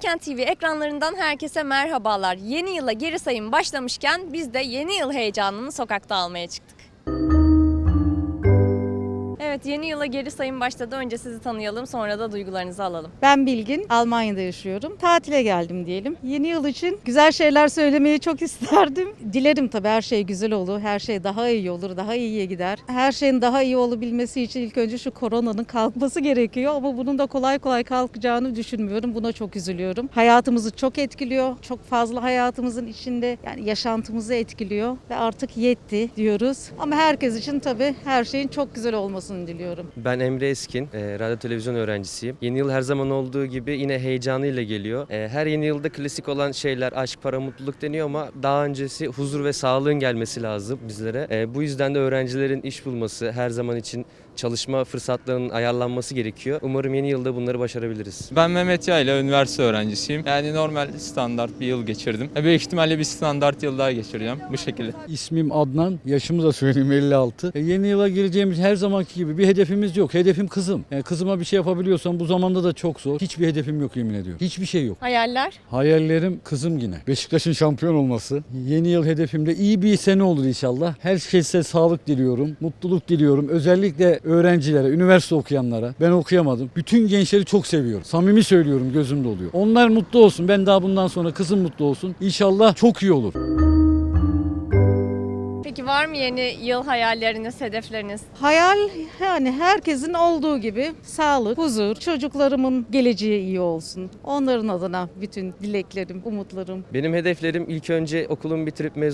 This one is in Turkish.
Başkent TV ekranlarından herkese merhabalar. Yeni yıla geri sayım başlamışken biz de yeni yıl heyecanını sokakta almaya çıktık. Evet yeni yıla geri sayım başladı. Önce sizi tanıyalım sonra da duygularınızı alalım. Ben Bilgin, Almanya'da yaşıyorum. Tatile geldim diyelim. Yeni yıl için güzel şeyler söylemeyi çok isterdim. Dilerim tabii her şey güzel olur, her şey daha iyi olur, daha iyiye gider. Her şeyin daha iyi olabilmesi için ilk önce şu koronanın kalkması gerekiyor ama bunun da kolay kolay kalkacağını düşünmüyorum. Buna çok üzülüyorum. Hayatımızı çok etkiliyor. Çok fazla hayatımızın içinde yani yaşantımızı etkiliyor ve artık yetti diyoruz. Ama herkes için tabii her şeyin çok güzel olmasını diliyorum. Ben Emre Eskin, e, radyo televizyon öğrencisiyim. Yeni yıl her zaman olduğu gibi yine heyecanıyla geliyor. E, her yeni yılda klasik olan şeyler aşk, para, mutluluk deniyor ama daha öncesi huzur ve sağlığın gelmesi lazım bizlere. E, bu yüzden de öğrencilerin iş bulması, her zaman için çalışma fırsatlarının ayarlanması gerekiyor. Umarım yeni yılda bunları başarabiliriz. Ben Mehmet Yayla, üniversite öğrencisiyim. Yani normal standart bir yıl geçirdim. E, Büyük ihtimalle bir standart yıl daha geçireceğim bu şekilde. İsmim Adnan, yaşımı da söyleyeyim 56. E, yeni yıla gireceğimiz her zamanki gibi bir hedefimiz yok. Hedefim kızım. Yani kızıma bir şey yapabiliyorsam bu zamanda da çok zor. Hiçbir hedefim yok yemin ediyorum. Hiçbir şey yok. Hayaller? Hayallerim kızım yine. Beşiktaş'ın şampiyon olması. Yeni yıl hedefimde iyi bir sene olur inşallah. Herkese sağlık diliyorum, mutluluk diliyorum. Özellikle öğrencilere, üniversite okuyanlara. Ben okuyamadım. Bütün gençleri çok seviyorum. Samimi söylüyorum gözümde oluyor. Onlar mutlu olsun. Ben daha bundan sonra kızım mutlu olsun. İnşallah çok iyi olur. Peki var mı yeni yıl hayalleriniz, hedefleriniz? Hayal yani herkesin olduğu gibi sağlık, huzur, çocuklarımın geleceği iyi olsun. Onların adına bütün dileklerim, umutlarım Benim hedeflerim ilk önce okulumu bitirip mezun